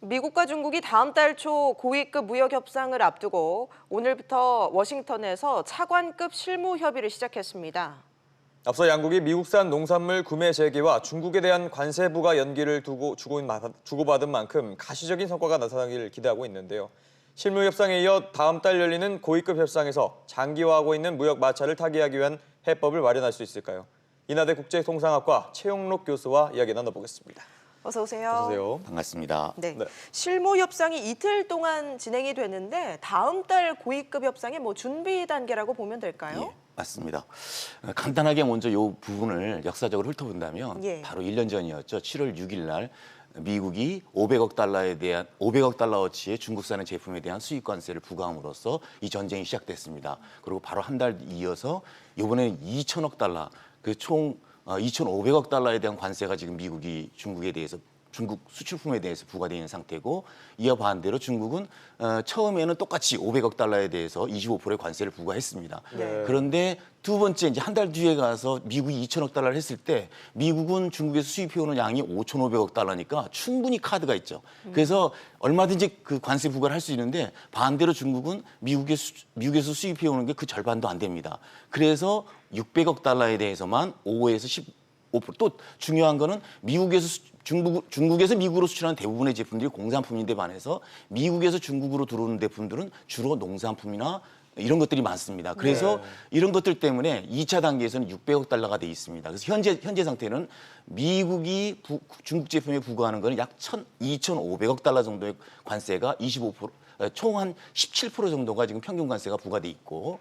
미국과 중국이 다음 달 초 고위급 무역 협상을 앞두고 오늘부터 워싱턴에서 차관급 실무 협의를 시작했습니다. 앞서 양국이 미국산 농산물 구매 재개와 중국에 대한 관세 부과 연기를 두고 주고- 주고받은 만큼 가시적인 성과가 나타나기를 기대하고 있는데요. 실무 협상에 이어 다음 달 열리는 고위급 협상에서 장기화하고 있는 무역 마찰을 타개하기 위한 해법을 마련할 수 있을까요? 인하대 국제통상학과 최용록 교수와 이야기 나눠보겠습니다. 어서 오세요. 어서 오세요. 반갑습니다. 네. 네. 실무 협상이 이틀 동안 진행이 되는데 다음 달 고위급 협상의 뭐 준비 단계라고 보면 될까요? 예, 맞습니다. 어, 간단하게 먼저 이 부분을 역사적으로 훑어본다면 예. 바로 1년 전이었죠. 7월 6일 날 미국이 500억 달러에 대한 500억 달러어치의 중국산의 제품에 대한 수입 관세를 부과함으로써 이 전쟁이 시작됐습니다. 그리고 바로 한 달 이어서 이번에는 2천억 달러 그총 2,500억 달러에 대한 관세가 지금 미국이 중국에 대해서 중국 수출품에 대해서 부과되어 있는 상태고 이와 반대로 중국은 어, 처음에는 똑같이 500억 달러에 대해서 25%의 관세를 부과했습니다. 네. 그런데 두 번째 이제 한 달 뒤에 가서 미국이 2천억 달러를 했을 때 미국은 중국에서 수입해 오는 양이 5,500억 달러니까 충분히 카드가 있죠. 그래서 얼마든지 그 관세 부과를 할 수 있는데 반대로 중국은 미국에 수, 미국에서 수입해 오는 게 그 절반도 안 됩니다. 그래서 600억 달러에 대해서만 5에서 15%또 중요한 거는 미국에서 수- 중국, 중국에서 미국으로 수출하는 대부분의 제품들이 공산품인데 반해서 미국에서 중국으로 들어오는 제품들은 주로 농산품이나 이런 것들이 많습니다. 그래서 이런 것들 때문에 2차 단계에서는 600억 달러가 돼 있습니다. 그래서 현재 현재 상태는 미국이 부- 중국 제품에 부과하는 거는 약1 2,500억 달러 정도의 관세가 25% 어, 총한 17% 정도가 지금 평균 관세가 부과돼 있고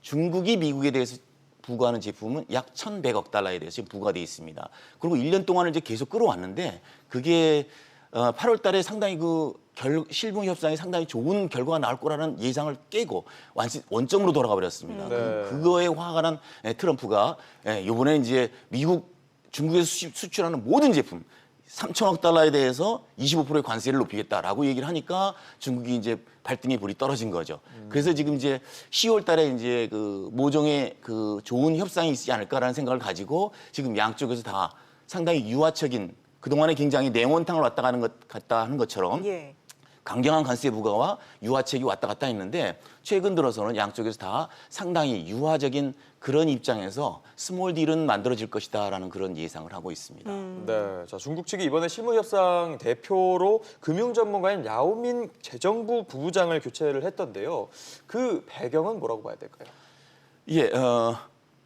중국이 미국에 대해서 부과하는 제품은 약 1,100억 달러에 대해서 지금 부과돼 있습니다. 그리고 1년 동안을 이제 계속 끌어왔는데 그게 어, 8월 달에 상당히 그 결, 실무 협상이 상당히 좋은 결과가 나올 거라는 예상을 깨고 완전 원점으로 돌아가 버렸습니다. 네. 그거에 화가 난 에, 트럼프가 에, 이번에 이제 미국 중국에서 수출하는 모든 제품 3천억 달러에 대해서 25%의 관세를 높이겠다라고 얘기를 하니까 중국이 이제 발등에 불이 떨어진 거죠. 그래서 지금 이제 10월 달에 이제 그 모종의 그 좋은 협상이 있지 않을까라는 생각을 가지고 지금 양쪽에서 다 상당히 유화적인 그동안에 굉장히 냉원탕을 왔다 가는 것 같다 하는 것처럼 예. 강경한 관세 부과와 유화책이 왔다 갔다 했는데 최근 들어서는 양쪽에서 다 상당히 유화적인 그런 입장에서 스몰 딜은 만들어질 것이다라는 그런 예상을 하고 있습니다. 네, 자 중국 측이 이번에 실무협상 대표로 금융 전문가인 야오민 재정부 부부장을 교체를 했던데요. 그 배경은 뭐라고 봐야 될까요? 예, 어,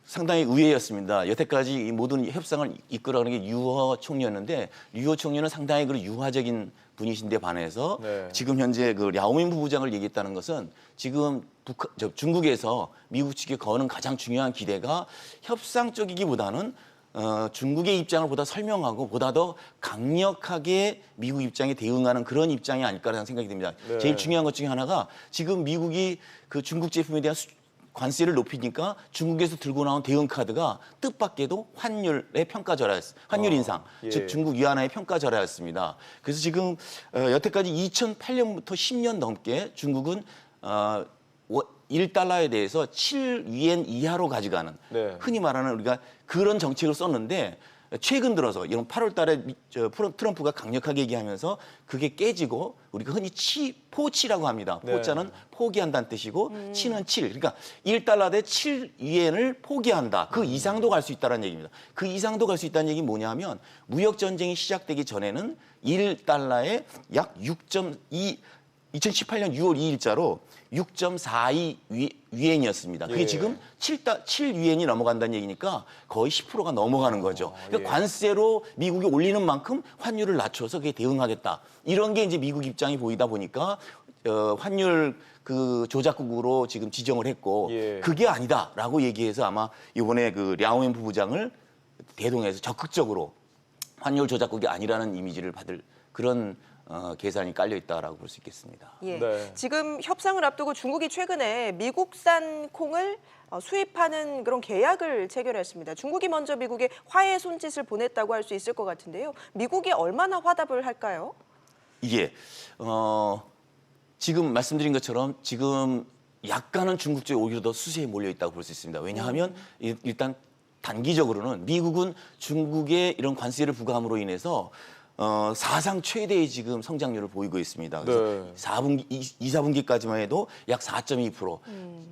상당히 의외였습니다. 여태까지 이 모든 협상을 이끌어가는 게 유호 총리였는데 유호 총리는 상당히 그 유화적인 분이신데 반해서 네. 지금 현재 그 랴오민 부부장을 얘기했다는 것은 지금 북한, 저 중국에서 미국 측에 거는 가장 중요한 기대가 협상 쪽이기보다는 어, 중국의 입장을 보다 설명하고 보다 더 강력하게 미국 입장에 대응하는 그런 입장이 아닐까라는 생각이 듭니다. 네. 제일 중요한 것 중에 하나가 지금 미국이 그 중국 제품에 대한 수, 관세를 높이니까 중국에서 들고 나온 대응 카드가 뜻밖에도 환율의 평가 절하였, 환율 어, 인상, 예. 즉 중국 위안화의 평가 절하였습니다. 그래서 지금 어, 여태까지 2008년부터 10년 넘게 중국은 어, 1달러에 대해서 7위엔 이하로 가져가는 네. 흔히 말하는 우리가 그런 정책을 썼는데 최근 들어서 이런 8월 달에 트럼프가 강력하게 얘기하면서 그게 깨지고 우리가 흔히 치, 포치라고 합니다. 네. 포자는 포기한다는 뜻이고 치는 7. 그러니까 1달러 대 7위엔을 포기한다. 그 이상도 갈 수 있다는 얘기입니다. 그 이상도 갈 수 있다는 얘기 뭐냐면 무역 전쟁이 시작되기 전에는 1달러에 약 6.2 2018년 6월 2일자로 6.42 위, 위엔이었습니다. 그게 예. 지금 7다, 7위엔이 넘어간다는 얘기니까 거의 10%가 넘어가는 거죠. 그러니까 예. 관세로 미국이 올리는 만큼 환율을 낮춰서 그게 대응하겠다. 이런 게 이제 미국 입장이 보이다 보니까 어, 환율 그 조작국으로 지금 지정을 했고 예. 그게 아니다라고 얘기해서 아마 이번에 그 랴오엔 부부장을 대동해서 적극적으로 환율 조작국이 아니라는 이미지를 받을 그런 어, 계산이 깔려 있다라고 볼 수 있겠습니다. 예. 네. 지금 협상을 앞두고 중국이 최근에 미국산 콩을 어, 수입하는 그런 계약을 체결했습니다. 중국이 먼저 미국에 화해 손짓을 보냈다고 할 수 있을 것 같은데요. 미국이 얼마나 화답을 할까요? 이게 어, 지금 말씀드린 것처럼 지금 약간은 중국 쪽에 오히려 더 수세에 몰려 있다고 볼 수 있습니다. 왜냐하면 일- 일단 단기적으로는 미국은 중국의 이런 관세를 부과함으로 인해서 어, 사상 최대의 지금 성장률을 보이고 있습니다. 그래서 네. 4분기, 2, 4분기까지만 해도 약 4.2%.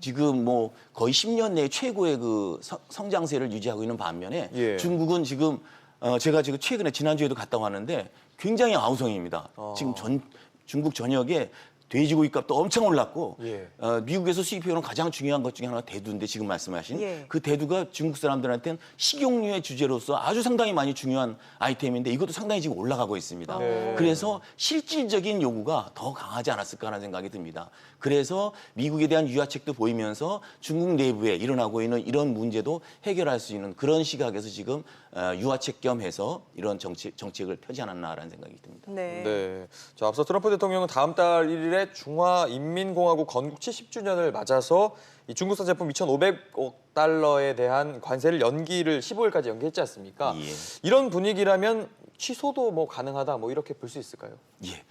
지금 뭐 거의 10년 내 최고의 그 성- 성장세를 유지하고 있는 반면에 예. 중국은 지금 어, 제가 지금 최근에 지난주에도 갔다 왔는데 굉장히 아우성입니다. 어. 지금 전 중국 전역에 돼지고기 값도 엄청 올랐고 예. 어, 미국에서 수입해오는 가장 중요한 것 중에 하나가 대두인데 지금 말씀하신 예. 그 대두가 중국 사람들한테는 식용유의 주제로서 아주 상당히 많이 중요한 아이템인데 이것도 상당히 지금 올라가고 있습니다. 네. 그래서 실질적인 요구가 더 강하지 않았을까 하는 생각이 듭니다. 그래서 미국에 대한 유화책도 보이면서 중국 내부에 일어나고 있는 이런 문제도 해결할 수 있는 그런 시각에서 지금 어, 유화책 겸 해서 이런 정책, 정책을 펴지 않았나라는 생각이 듭니다. 네. 네. 자, 앞서 트럼프 대통령은 다음 달 1일에 중화인민공화국 건국 70주년을 맞아서 이 중국산 제품 2,500억 달러에 대한 관세를 연기를 15일까지 연기했지 않습니까? 예. 이런 분위기라면 취소도 뭐 가능하다 뭐 이렇게 볼 수 있을까요? 예.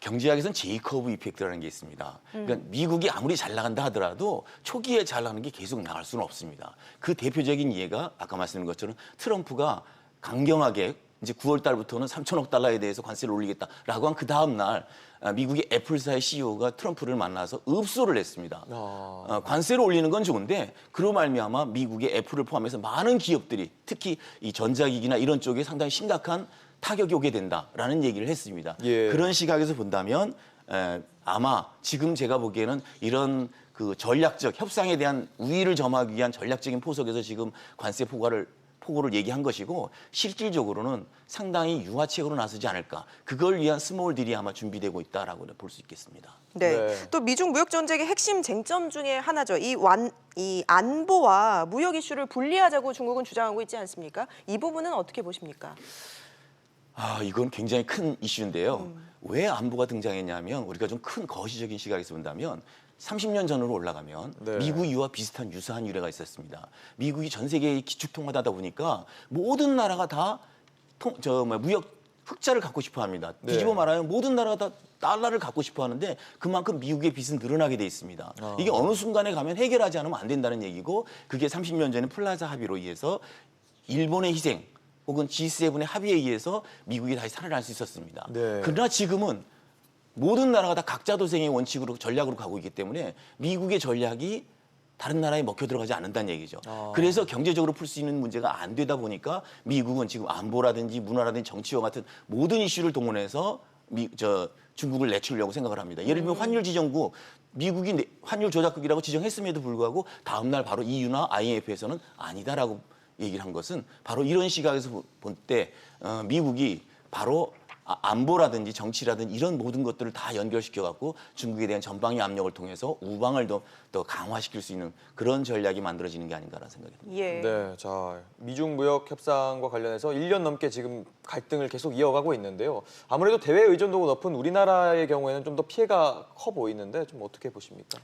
경제학에서는 제이커브 이펙트라는 게 있습니다. 그러니까 미국이 아무리 잘 나간다 하더라도 초기에 잘 나가는 게 계속 나갈 수는 없습니다. 그 대표적인 예가 아까 말씀드린 것처럼 트럼프가 강경하게 이제 9월 달부터는 3천억 달러에 대해서 관세를 올리겠다라고 한 그 다음 날 아, 미국의 애플사의 CEO가 트럼프를 만나서 읍소를 했습니다. 아. 어, 관세를 올리는 건 좋은데 그로 말미암아 미국의 애플을 포함해서 많은 기업들이 특히 이 전자기기나 이런 쪽에 상당히 심각한 타격이 오게 된다라는 얘기를 했습니다. 예. 그런 시각에서 본다면 에, 아마 지금 제가 보기에는 이런 그 전략적 협상에 대한 우위를 점하기 위한 전략적인 포석에서 지금 관세 포괄을 포고를 얘기한 것이고 실질적으로는 상당히 유화책으로 나서지 않을까. 그걸 위한 스몰 딜이 아마 준비되고 있다라고 볼 수 있겠습니다. 네. 네. 또 미중 무역 전쟁의 핵심 쟁점 중에 하나죠. 이 완, 이 안보와 무역 이슈를 분리하자고 중국은 주장하고 있지 않습니까? 이 부분은 어떻게 보십니까? 아, 이건 굉장히 큰 이슈인데요. 왜 안보가 등장했냐면 우리가 좀 큰 거시적인 시각에서 본다면 30년 전으로 올라가면 네. 미국 이와 비슷한 유사한 유래가 있었습니다. 미국이 전 세계에 기축통화하다 보니까 모든 나라가 다 통, 저, 뭐, 무역 흑자를 갖고 싶어 합니다. 네. 뒤집어 말하면 모든 나라가 다 달러를 갖고 싶어 하는데 그만큼 미국의 빚은 늘어나게 돼 있습니다. 아. 이게 어느 순간에 가면 해결하지 않으면 안 된다는 얘기고 그게 30년 전에 플라자 합의로 의해서 일본의 희생 혹은 G7의 합의에 의해서 미국이 다시 살아날 수 있었습니다. 네. 그러나 지금은 모든 나라가 다 각자 도생의 원칙으로 전략으로 가고 있기 때문에 미국의 전략이 다른 나라에 먹혀 들어가지 않는다는 얘기죠. 아. 그래서 경제적으로 풀 수 있는 문제가 안 되다 보니까 미국은 지금 안보라든지 문화라든지 정치와 같은 모든 이슈를 동원해서 미, 저 중국을 내치려고 생각을 합니다. 예를 들면 환율 지정국 미국이 내- 환율 조작국이라고 지정했음에도 불구하고 다음 날 바로 EU나 IMF에서는 아니다라고 얘기를 한 것은 바로 이런 시각에서 볼때 어, 미국이 바로 아- 안보라든지 정치라든지 이런 모든 것들을 다 연결시켜 갖고 중국에 대한 전방위 압력을 통해서 우방을 더, 더 강화시킬 수 있는 그런 전략이 만들어지는 게 아닌가라는 생각이 듭니다. 예. 네, 자 미중 무역 협상과 관련해서 1년 넘게 지금 갈등을 계속 이어가고 있는데요. 아무래도 대외 의존도가 높은 우리나라의 경우에는 좀 더 피해가 커 보이는데 좀 어떻게 보십니까?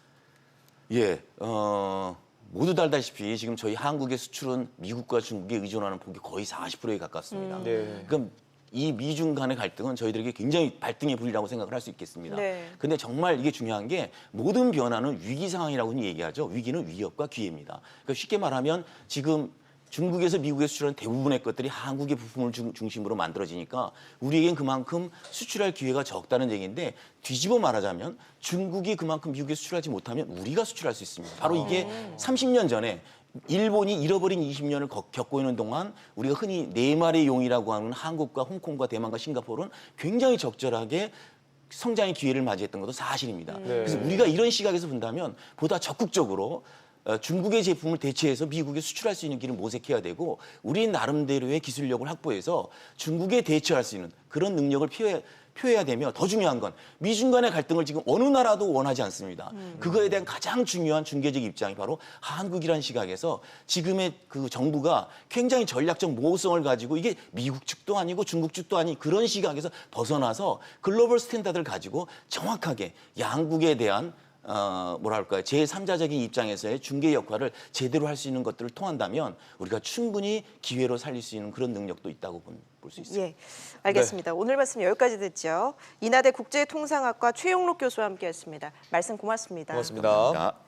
예, 어, 모두 다 알다시피 지금 저희 한국의 수출은 미국과 중국에 의존하는 폭이 거의 40%에 가깝습니다. 네. 그럼 이 미중 간의 갈등은 저희들에게 굉장히 발등의 불이라고 생각을 할 수 있겠습니다. 네. 근데 정말 이게 중요한 게 모든 변화는 위기 상황이라고 얘기하죠. 위기는 위협과 기회입니다. 그러니까 쉽게 말하면 지금 중국에서 미국에 수출하는 대부분의 것들이 한국의 부품을 중, 중심으로 만들어지니까 우리에겐 그만큼 수출할 기회가 적다는 얘기인데 뒤집어 말하자면 중국이 그만큼 미국에 수출하지 못하면 우리가 수출할 수 있습니다. 바로 이게 30년 전에 일본이 잃어버린 20년을 겪고 있는 동안 우리가 흔히 네 마리의 용이라고 하는 한국과 홍콩과 대만과 싱가포르는 굉장히 적절하게 성장의 기회를 맞이했던 것도 사실입니다. 그래서 우리가 이런 시각에서 본다면 보다 적극적으로 어, 중국의 제품을 대체해서 미국에 수출할 수 있는 길을 모색해야 되고 우리 나름대로의 기술력을 확보해서 중국에 대처할 수 있는 그런 능력을 표해, 표해야 되며 더 중요한 건 미중 간의 갈등을 지금 어느 나라도 원하지 않습니다. 그거에 대한 가장 중요한 중개적 입장이 바로 한국이라는 시각에서 지금의 그 정부가 굉장히 전략적 모호성을 가지고 이게 미국 측도 아니고 중국 측도 아닌 그런 시각에서 벗어나서 글로벌 스탠다드를 가지고 정확하게 양국에 대한 어, 뭐랄까요. 제3자적인 입장에서의 중개 역할을 제대로 할 수 있는 것들을 통한다면 우리가 충분히 기회로 살릴 수 있는 그런 능력도 있다고 볼 수 있습니다. 예, 알겠습니다. 오늘 말씀 여기까지 듣죠. 이나대 국제통상학과 최용록 교수와 함께했습니다. 말씀 고맙습니다. 고맙습니다. 감사합니다.